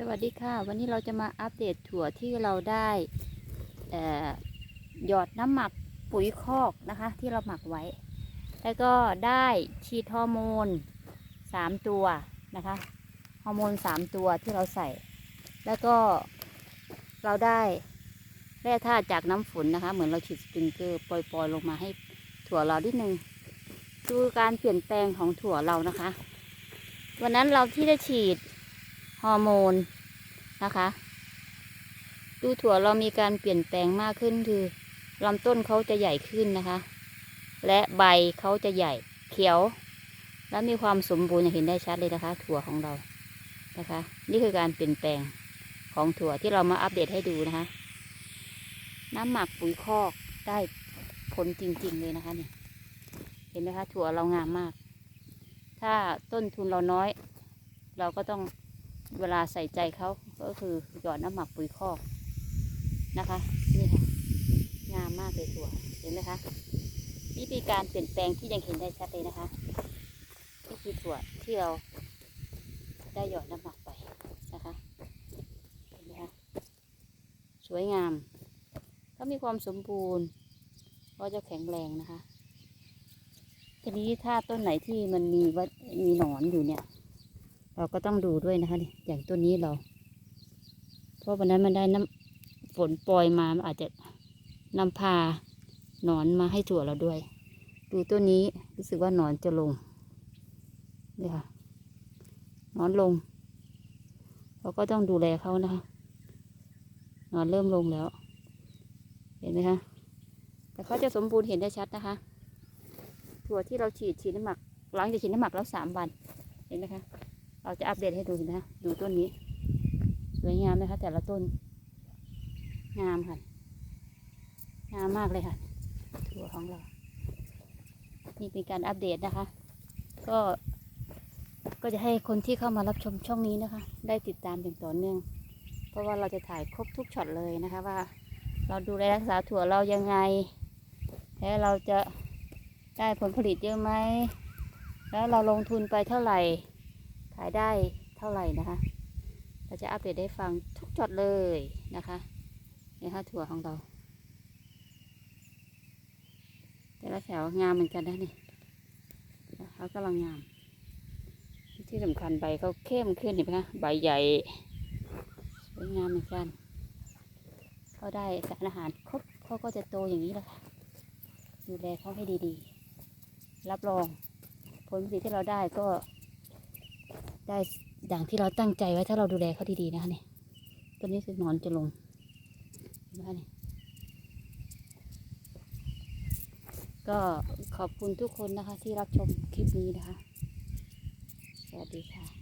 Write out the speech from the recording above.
สวัสดีค่ะ วันนี้เราจะมาอัปเดตถั่วที่เราได้หยอดน้ำหมักปุ๋ยคอกนะคะ ที่เราหมักไว้ แล้วก็ได้ฉีดฮอร์โมนสามตัวนะคะฮอร์โมนสามตัวที่เราใส่ แล้วก็เราได้แร่ธาตุจากน้ำฝนนะคะ เหมือนเราฉีดสปริงเกอร์ปล่อยๆลงมาให้ถั่วเรานิดนึงดูการเปลี่ยนแปลงของถั่วเรานะคะ วันนั้นเราที่ได้ฉีด ฮอร์โมนนะคะ ดูถั่วเรามีการเปลี่ยนแปลงมากขึ้นคือลำต้นเขาจะใหญ่ขึ้นนะคะ และใบเขาจะใหญ่เขียว และมีความสมบูรณ์เห็นได้ชัดเลยนะคะ ถั่วของเรานะคะ นี่คือการเปลี่ยนแปลงของถั่วที่เรามาอัปเดตให้ดูนะคะ น้ำหมักปุ๋ยคอกได้ผลจริง ๆ เลยนะคะเนี่ยเห็นไหมคะถั่วเรางามมาก ถ้าต้นทุนเราน้อย เราก็ต้อง เวลาใส่ใจเขาก็คือหยอดน้ำหมักปุ๋ยคอกนะคะ นี่ค่ะ งามมากเลยถั่วเห็นไหมคะวิธีการเปลี่ยนแปลงที่ยังเห็นได้ชัดเลยนะคะนี่คือถั่วที่เราได้หยอดน้ำหมักไปนะคะเห็นไหมคะสวยงามถ้ามีความสมบูรณ์ก็จะแข็งแรงนะคะ ทีนี้ถ้าต้นไหนที่มันมีว่ามีหนอนอยู่เนี่ย เราก็ต้องดูด้วยนะคะนี่อย่างตัวนี้เรา เพราะวันนั้นมันได้น้ำฝนปล่อยมามันอาจจะนำพาหนอนมาให้ถั่วเราด้วย ดูตัวนี้รู้สึกว่าหนอนจะลงเนี่ยค่ะหนอนลง เราก็ต้องดูแลเขานะคะหนอนเริ่มลงแล้ว เห็นไหมคะแต่เขาจะสมบูรณ์เห็นได้ชัดนะคะ ถั่วที่เราฉีดฉีดน้ำหมักหลังจากฉีดน้ำหมักแล้วสามวัน เห็นไหมคะ เราจะอัปเดตให้ดูนะดูต้นนี้ สวยงามนะคะ แต่ละต้น งามค่ะ งามมากเลยค่ะถั่วของเรา นี่เป็นการอัปเดตนะคะ ก็ก็จะให้คนที่เข้ามารับชมช่องนี้นะคะ ได้ติดตามอย่างต่อเนื่อง เพราะว่าเราจะถ่ายครบทุกช็อตเลยนะคะว่า เราดูแลรักษาถั่วเรายังไงและเราจะได้ผลผลิตเยอะไหม แล้วเราลงทุนไปเท่าไหร่ ขายได้เท่าไหร่นะคะ เราจะอัปเดตให้ฟังทุกจดเลยนะคะนี่ค่ะถั่วของเรา แต่ละแถวงามเหมือนกันนะนี่เขากำลังงาม ที่สำคัญใบเขาเข้มขึ้นเห็นไหมคะใบใหญ่สวยงามเหมือนกันเขาได้สารอาหารครบเขาก็จะโตอย่างนี้แหละค่ะดูแลเขาให้ดีๆ รับรองผลผลิตที่เราได้ก็ ได้ดังที่เราตั้งใจไว้ถ้าเราดูแลเขาดีๆนะคะเนี่ยตัวนี้คือนอนจะลงนไหมคะเนี่ยก็ขอบคุณทุกคนนะคะที่รับชมคลิปนี้นะคะ สวัสดีค่ะ